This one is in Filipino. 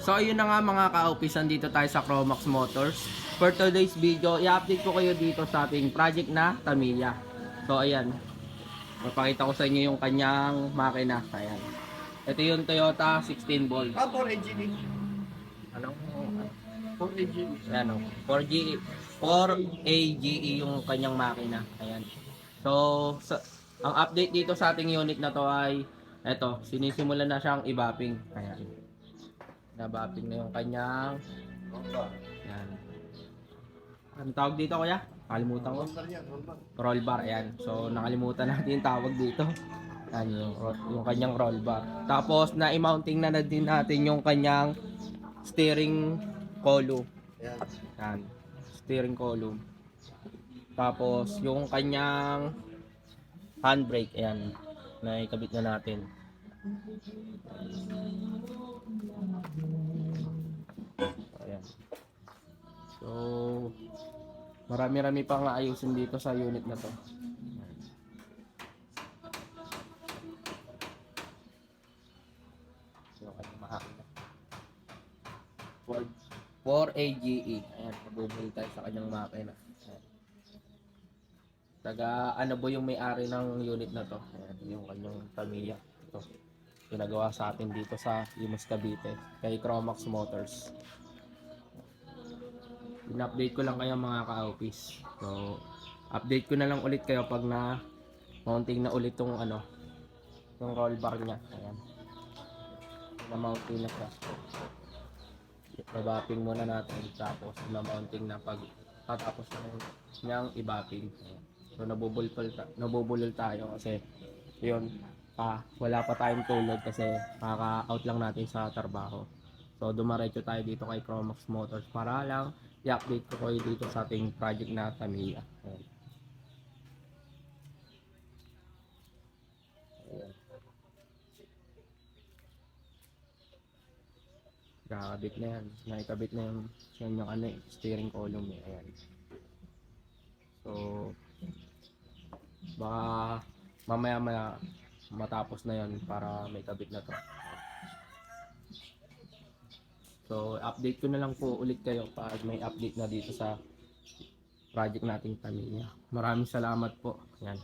So ayun na nga mga ka-opisan dito tayo sa Chromax Motors. For today's video, i-update ko kayo dito sa ating project na Tamiya. So ayan, mapakita ko sa inyo yung kanyang makina. Ayan. Ito yung Toyota 16 volt. Ah, for engineering. Anong For engineering. Ayan o. 4G 4AGE E yung kanyang makina. Ayan. So, sa, ang update dito sa ating unit na to ay eto, sinisimulan na siyang i-bapping. Ayan. Na-bapping na yung kanyang Ayan. Ano tawag dito kuya? Nakalimutan ko. Yan. Roll bar. Ayan. So, nakalimutan natin yung tawag dito. Ayan yung, yung kanyang roll bar. Tapos, na-mounting na, na din natin yung kanyang steering column. Yan. Yan. Steering column. Tapos, yung kanyang handbrake, ayan. Na ikabit na natin. Marami-rami pang ayusin dito sa unit na to. So, kanyang makina. Ford 4AGE. E. Ayan, mabubuli tayo sa kanyang makina. Taga ano po yung may-ari ng unit na to? Ayan, yung kanyang pamilya. Ito. Pinagawa sa atin dito sa Imus Cavite kay Chromax Motors. In-update ko lang kayo mga ka-office. So, update ko na lang ulit kayo pag na mounting na ulit tong ano, yung roll bar niya. Ayan. Na mounting na siya. i-bapping muna natin tapos na-mounting na pag tatapos na niyang i-bapping. So nabubulol ta- nabubulol tayo kasi yun ah, wala pa tayong tulog kasi kaka-out lang natin sa trabaho. So dumaretso tayo dito kay Chromax Motors para lang i-update ko kayo dito sa ating project na Tamiya. Ayan. Kakabit na yan. Nakikabit na yung, yung, yung ano, eh, steering column eh. Ayan. So, baka mamaya maya matapos na yon para may kabit na to. So, update ko na lang po ulit kayo pag may update na dito sa project nating pamilya. Maraming salamat po. Yan.